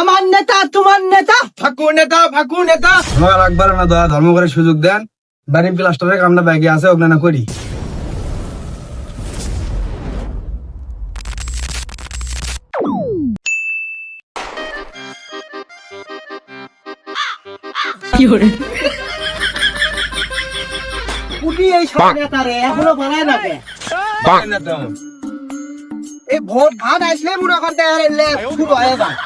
আমার নেতা তোমার নেতা। ফাকু নেতা ফাকু নেতা। আমার একবার না দয়া ধর্ম করে সুযোগ দেন। বাড়ি প্লাস্টারের কামটা ব্যাগে আছে ওখানে না করি। কুটি এই সব নেতা এখনও বানায় না কে? এই ভোট ভাত আসলে মনে করতে আর শুরু হয়ে যায়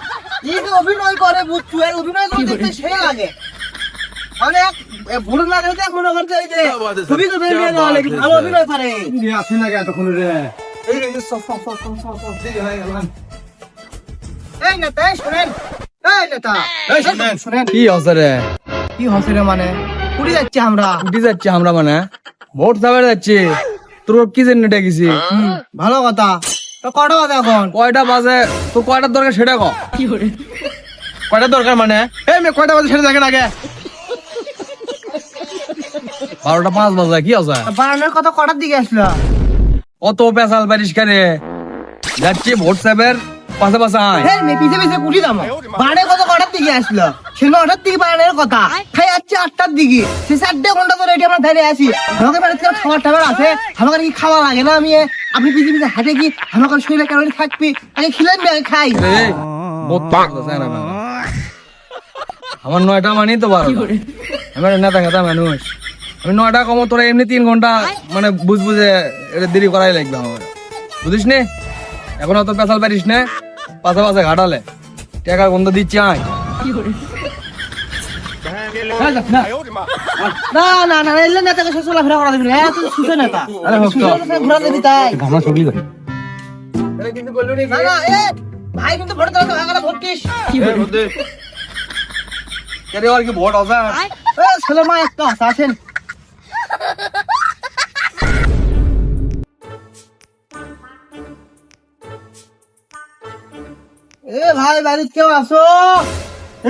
এই যে অভিনয় করে বুঝছু এই অভিনয় করে দেখতে সে লাগে। মানে এ ভোট না মনে করতে এই যে ছবি তো বের হয়ে গেল ভালো অভিনয় পারে আসি না এতক্ষণ রে? এই যে সব সব সব সব সব সব দিকে হয়ে গেল। এই নেতা এই এই নেতা এই শুনেন। শুনেন। কি হচ্ছে রে? কি হচ্ছে রে মানে? কুড়ি যাচ্ছে আমরা। উঠে যাচ্ছি আমরা মানে? ভোট সাবার যাচ্ছি। তোর কি জন্য ডেকেছি? ভালো কথা। কটা কথা এখন? কয়টা বাজে? তোর কয়টার দরকার সেটা কো কয়টা দরকার মানে? এই মেয়ে কয়টা বাজে সেটা দেখেন আগে। বারোটা পাঁচ বাজে কি আছে? বারানোর কথা কটার দিকে আসলো? অত পেশাল পরিষ্কারে যাচ্ছি পাশে পাশে আয়। হ্যাঁ পিছে পিছে কুড়ি দাম বাড়ে কত কটার দিকে আসলো? দিকে কথা। খাই আটটার দিকে। সে চারটে ঘণ্টা ধরে এটি আমরা ধরে আছি। আমাকে বাড়িতে খাবার টাবার আছে। কি খাওয়া লাগে না আমি? আপনি পিছে হাঁটে কি আমাকে শরীরে কেন থাকবি আগে খিলেন আগে খাই। আমার নয়টা মানি তো বারো আমার নেতা খেতা মানুষ। আমি নয়টা কম তোরা এমনি তিন ঘণ্টা মানে বুঝ বুঝে এটা দেরি করাই লাগবে আমার। বুঝিস নে? এখন অত পেশাল পারিস না? পাশে পাশে ঘাটালে। টাকা গন্ধ দিচ্ছি আয়। না না না এলে না না এ ভাই কিন্তু ভোট আর কি ভোট আছে এ মা একটা এ ভাই বাড়িতে কেউ আসো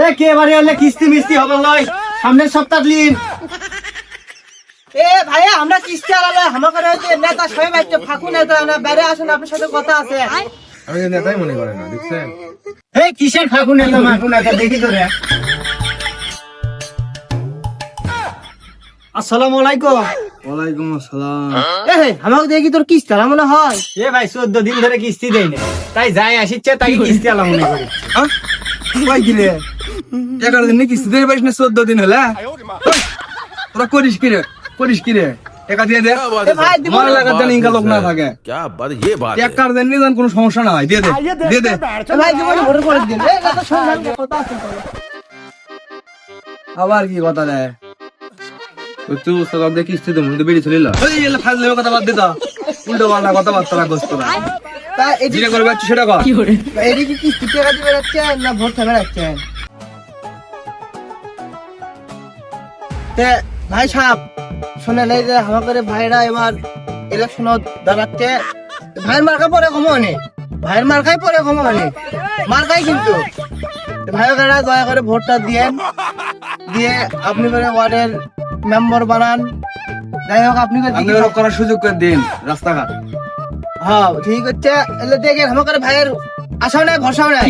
এ কে বাড়ি আনলে কিস্তি মিস্তি হবে নয় সামনের সপ্তাহ দিন। এ ভাই আমরা কিস্তি আমাকে নেতা সবাই ফাঁকু নেতা না আসুন আপনার সাথে কথা আছে। আমি নেতাই মনে করে না দেখছেন? এই কিসের এলো মাগুন এটা দেখি তো রে। আসসালামু আলাইকুম। ওয়ালাইকুম আসসালাম। এ হে, আমাকে দেখি তোর কিস্তি আলা মনে হয়। এ ভাই চোদ্দ দিন ধরে কিস্তি দেই না তাই যাই আসিচ্ছে তাই কিস্তি আলা মনে করি। হ্যাঁ? না হ্যাঁ? করিস কিরে করিস না থাকে। এক কার নিদান কোনো সমস্যা না হয় দিয়ে আবার কি কথা দেয় তুই সব তো বেরিয়ে চলিল কথা বাদ দিতা উল্টো পাল্টা কথাবার্তা রাখছ তোরা। তা সেটা কর। কিস্তি টাকা না ভোট খাবে তে ভাই সাহেব শুনে নেই যে আমাদের ভাইরা এবার ইলেকশন দাঁড়াচ্ছে। ভাইয়ের মার্কা পরে ভাইয়ের মার্কাই পরে কম অনেক মার্কাই কিন্তু। ভাইয়েরা দয়া করে ভোটটা দিয়ে দিয়ে আপনি করে ওয়ার্ডের মেম্বার বানান। যাই হোক আপনি করার সুযোগ করে দিন রাস্তাঘাট। হ্যাঁ ঠিক হচ্ছে। এলে দেখেন ভাইয়ের আশাও নাই ভরসাও নাই।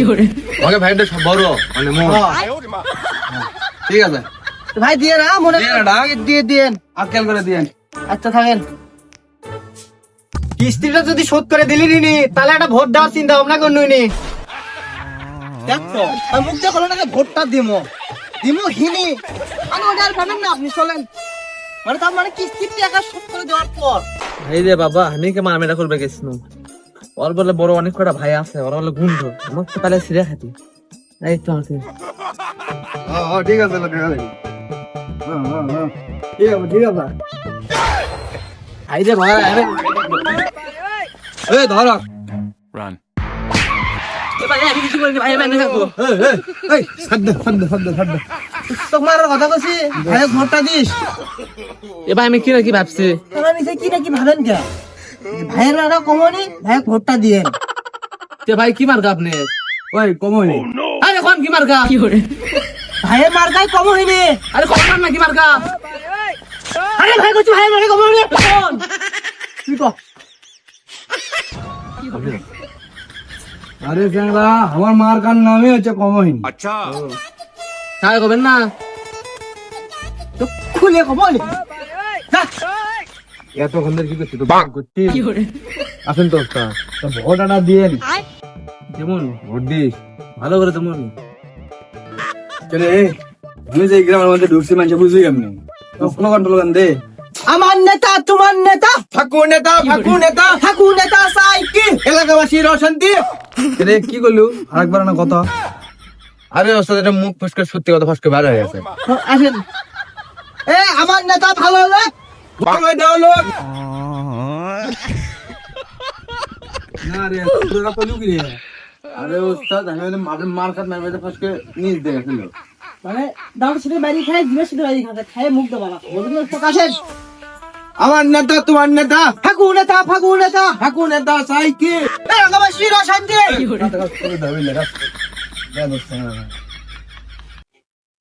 আমাকে ভাইটা সব বড় মানে হ্যাঁ। ঠিক আছে। ভাই দিয়ে না মনে দিয়ে দিয়ে দিয়েন। আক্কেল করে দিয়েন। আচ্ছা থাকেন। কিস্তিটা যদি শোধ করে দিলি নি তাহলে একটা ভোট দেওয়ার চিন্তা ভাবনা করলুই নি। দেখো আমি মুখ দিয়ে নাকি ভোটটা দিমো। দিমো হিনি আমি ওটা আর পাবেন না আপনি চলেন। মানে তার মানে কিস্তির টাকা শোধ করে দেওয়ার পর। এই রে বাবা আমি কে মারমেটা করবে গেছিল ওর বলে বড় অনেক কটা ভাই আছে ওরা বলে গুন্ড আমার তো তাহলে সিরে খাতি। এই তো আছে। ঠিক আছে ঠিক আছে। ঠিক আছে ভাই আরে। এই ধর। Run. ভাই আমি কিছু করিনি ভাই আমি থাকব। এই এই এই ছাড় দে। তোমার কথা কছি ভাই ঘরটা দিস। এ ভাই আমি কি নাকি ভাবছি? আমি সে কি নাকি ভাবেন কে? ভাইয়ের রাগা কমনি ভাই ঘরটা দিয়ে। তে ভাই কি মার্কা আপনি? ওই কমনি। oh, আরে কম কি মার্কা? কি করে? ভাইয়ের মার্কাই কম হইনি আরে কম মার নাকি মার্কা? আরে ভাই কইছি ভাইয়ের মার্কা কম হইনি তুই কো। আরে জানলা আমার মার্কার নামই হচ্ছে কমহীন আচ্ছা। তাই করবেন না? খুলে নি। এতক্ষণ ধরে কি করছি তো বাক করছি আসেন তো একটা তো ভোটাটা দিয়ে। যেমন ভোট দিস ভালো করে তেমন। চলে আমি যে গ্রামের মধ্যে ঢুকছি মানুষ বুঝবি কেমনি? স্লোগান টোলোগান দে। আমার নেতা তোমার নেতা। ঠাকুর নেতা ঠাকুর নেতা। ঠাকুর নেতা সাইকেল এলাকাবাসীর অশান্তি। রে কি করলু? আরেকবার না কথা। আরে ওস্তাদ এটা মুখ ফুসকে সত্যি কথা ফসকে বার হয়ে গেছে। আসেন এ আমার নেতা ভালো না ভালো দাও লোক। না রে তোরা কলু কি রে। আরে ওস্তাদ আমি মানে মার মার খাত ফসকে নিজ দে গেছিল। মানে দাঁড় ছেড়ে বাড়ি খায় জিনিস ছেড়ে বাড়ি খায় খায় মুখ দেওয়া বলুন প্রকাশেন আমার নেতা তোমার নেতা। ঠাকুর নেতা ফাগুন নেতা। ঠাকুর নেতা সাইকেল এলাকাবাসীর অশান্তি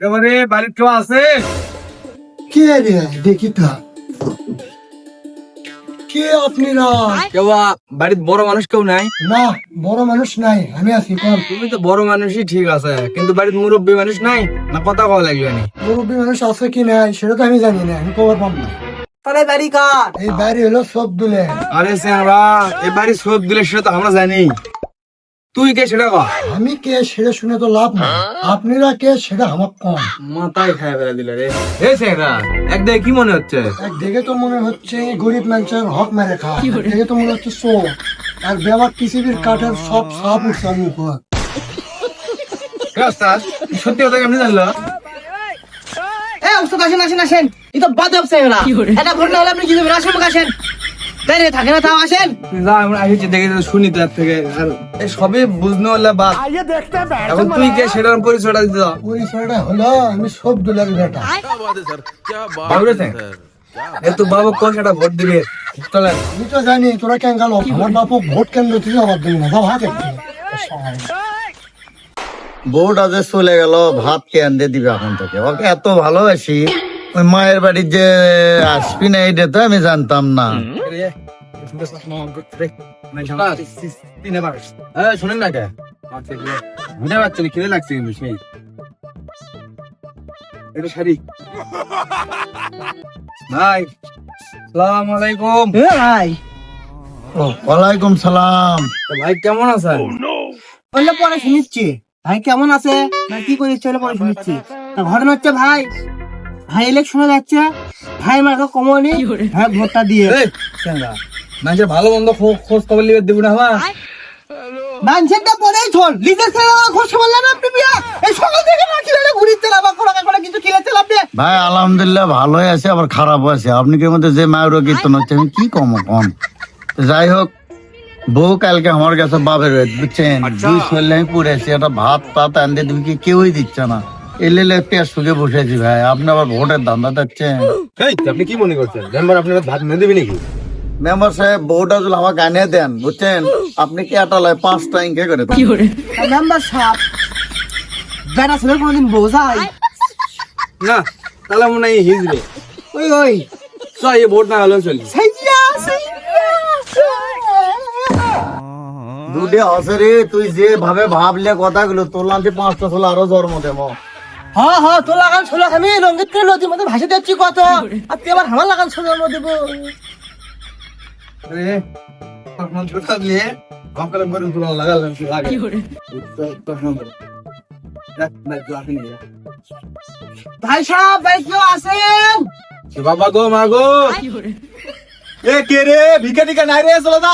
এবারে বাড়ির কেউ আছে। কে রে? দেখি তো। কে আপনারা কেউ বাড়ির বড় মানুষ কেউ নাই? না বড় মানুষ নাই আমি আছি কম তুমি তো বড় মানুষই ঠিক আছে কিন্তু বাড়ির মুরব্বী মানুষ নাই না কথা কওয়া লাগবে না। মুরব্বী মানুষ আছে কি নাই সেটা তো আমি জানি না আমি খবর পাম না। তাহলে বাড়ি কার? এই বাড়ি হলো সব দুলে আরে স্যাংরা এই বাড়ি সব দিলে সেটা তো আমরা জানি। তুই কে সেটা কর। আমি কে সেটা শুনে তো লাভ না আপনারা কে সেটা আমার কম মাথায় খায় ফেলা দিলে রে। এই স্যাংরা একদিকে কি মনে হচ্ছে? এক দেখে তো মনে হচ্ছে গরিব মানুষের হক মেরে খা দেখে তো মনে হচ্ছে সো। আর ব্যবহার পৃথিবীর কাঠের সব সাপ উঠছে আমি উপর। সত্যি কথা কেমনি জানলো? এ ওস্তাদ আসেন আসেন আসেন। তো বাদ ব্যবসা এটা ভোট না হলে আপনি যদি আসেন মুখ আসেন। ভোট জানি তোরা কেন গেল? বাপু ভোট কেন্দ্র ভোট আজ চলে গেল ভাত কেন দিয়ে দিবে এখন থেকে? ওকে এত ভালোবাসি। ওই মায়ের বাড়ির যে আসবি না এটা তো আমি জানতাম না। শুনেন না কে? বুঝতে পারছেন খিদে লাগছে কিন্তু সেই। এটা শাড়ি। ভাই সালাম আলাইকুম। ভাই। ও, ওয়ালাইকুম সালাম। ভাই কেমন আছেন? বললে পরে শুনিচ্ছি ভাই কেমন আছে? না কি করিস বলে পরে শুনিচ্ছি ঘটনা হচ্ছে ভাই ভাই ইলেকশনে যাচ্ছে ভাই মাকে কমনি ভাই ভোটটা দিয়ে। এই, মানুষের ভালো মন্দ খোঁজ খবর লিবে দেবো না আমার মানুষেরটা পরেই থল লিজের ছেলে খোঁজ খবর নেন আপনি বিয়া এই সকাল থেকে ঘুরিতে কোনো কিছু খেলেছেন আপনি ভাই আলহামদুলিল্লাহ ভালোই আছে আবার খারাপ আছে। আপনি কি মধ্যে যে মায়ের কীর্তন হচ্ছে আমি কি কম কম? যাই হোক বউ কালকে আমার কাছে বাপের বুঝছেন? দুই শরীরে আমি একটা ভাত টাত আনতে তুমি কি কেউই দিচ্ছে না? এলে পেঁয়াজ শুকে বসেছি ভাই। আপনি আবার ভোটের ধান্দা দিচ্ছেন। আপনি কি মনে করছেন? মেম্বার আপনার ভাত নিয়ে দেবে নাকি? মেম্বার সাহেব বউটা যদি আমাকে আনিয়ে দেন বুঝছেন? আপনি কি আটালায় পাঁচটা ইনকে করে। মেম্বার সাহেব বেটা কোনোদিন বোঝাই? না তাহলে মনে হয় হিজবে ওই ওই। চল এই ভোট না হলেও চলি। দুটে হসে তুই যে ভাবে ভাবলে কথাগুলো তোর লাঞ্চে পাঁচটা ষোলো আরও জন্ম দেবো। হ্যাঁ হ্যাঁ তো লাগান ছোলা আমি রঙ্গিত করে নদীর মধ্যে ভাসে যাচ্ছি কত। আর তুই আবার আমার লাগান ছোলা দেব। রে তখন জোটা দিয়ে কঙ্কালে করে তুলা লাগালাম কি লাগে তখন দেখ না গ্লাস নিয়ে ভাই সাহেব ভাই কেউ আছেন? বাবা গো মা গো। এ কে রে? ভিকা টিকা নাই রে চলো দা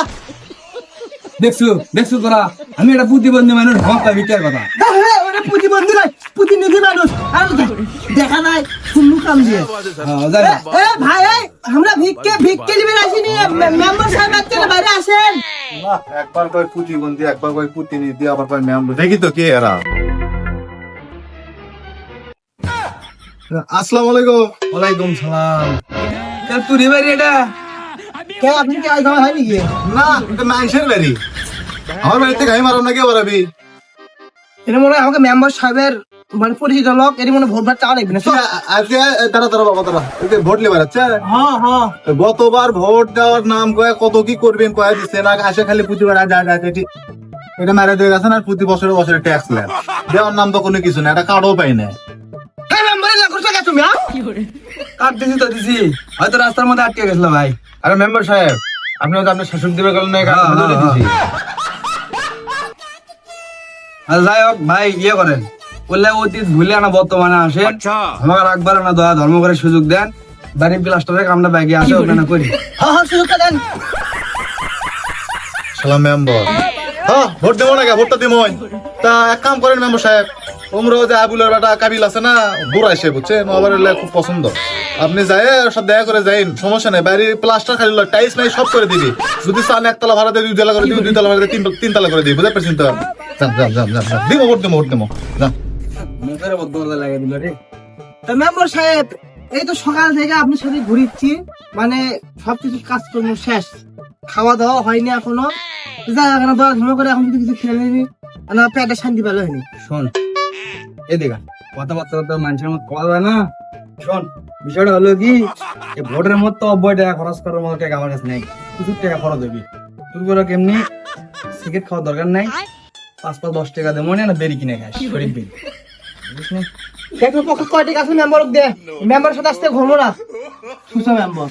দেখছ দেখছ তোরা? আমি একটা প্রতিবন্ধী মানুষ ভিকার কথা। হ্যাঁ, ওটা প্রতিবন্ধী নয় প্রতিনিধি মানুষ। আর দেখা নাই শূন্য কাম দিয়ে। হ্যাঁ জানি এ ভাই আমরা ভিক্ষে ভিক্ষে দিবে আসিনি মেম্বার সাহেব একটা বাইরে আসেন? একবার কয় প্রতিবন্ধী একবার কয় প্রতিনিধি আবার কয় ম্যাম দেখি তো কে এরা। আসসালামু আলাইকুম। ওয়ালাইকুম সালাম। তুই বাড়ি এটা? কে আপনি কি আজ হয় নাকি না এটা মানুষের বাড়ি। আমার বাড়িতে গাই মারাম না কে বাড়াবি এটা মনে হয় আমাকে মেম্বার সাহেবের মানে পরিচিত লোক এর মনে ভোট ভাট চাওয়া লাগবে না আজকে তারা তারা বাবা তারা ভোট লেবার আচ্ছা? হ্যাঁ হ্যাঁ। গতবার ভোট দেওয়ার নাম কয়ে কত কি করবেন কয়ে দিচ্ছে না আসে খালি পুঁজি বেড়া যা যা এটা মেরে দিয়ে গেছেন আর প্রতি বছরে বছরে ট্যাক্স নেন দেওয়ার নাম তো কোনো কিছু না এটা কার্ডও পাই না। হ্যাঁ মেম্বার এলা তুমি? দিছি তো দিছি। হয়তো রাস্তার মধ্যে আটকে গেছিল ভাই। আরে মেম্বার সাহেব আপনি হয়তো আপনার শাসক দিবের কারণে দিছি। যাই হোক ভাই ইয়ে করেন। বললে অতীত ভুলে না বর্তমানে আসে আমাকে রাখবার না দয়া ধর্ম করে সুযোগ দেন। বাড়ি প্লাস্টারের কামটা ব্যাগে আসে ওখানে করি। হ্যাঁ হ্যাঁ সুযোগটা দেন। সালাম মেম্বার। হ্যাঁ ভোট দেবো না ভোটটা দিব তা এক কাম করেন মেম্বার সাহেব। তোমরা যে আবুলের বেটা কাবিল আছে না বুড়াইছে বুঝছেন? আবার এলে খুব পছন্দ। আপনি যাই সব দেখা করে যাইন সমস্যা নেই। বাড়ির প্লাস্টার খালি টাইলস নাই সব করে দিবি। যদি চান একতলা ভাড়া দিয়ে দুই তলা করে দিবি দুই তলা ভাড়া দিয়ে তিন তিন তলা করে দিবি বুঝতে পারছেন তো? ভোট ভোট মুখের লাগে দিল রে। তা মেম্বার সাহেব এই তো সকাল থেকে আপনার সাথে ঘুরিচ্ছি। মানে সবকিছু কাজকর্ম শেষ। খাওয়া দাওয়া হয়নি এখনও। যাই এখন করে এখন কিছু খেয়ে নিনি না পেটে শান্তি পেল হয়নি। শোন এদিকে কথাবার্তা তো মানুষের মতো যায় না। শোন বিষয়টা হলো কি ভোটের মতো অব্বই টাকা খরচ করার মতো টাকা আমার কাছে নেই। টাকা খরচ হবি। তুই বলো কেমনি? সিগারেট খাওয়ার দরকার নাই। পাঁচ পাঁচ দশ টাকা দে মনে না বেরি কিনে খাস শরীর বেরি দেখো পক্ষে কয়টি আছে মেম্বার দে। মেম্বার সাথে আসতে ঘুমো না। সুসা মেম্বার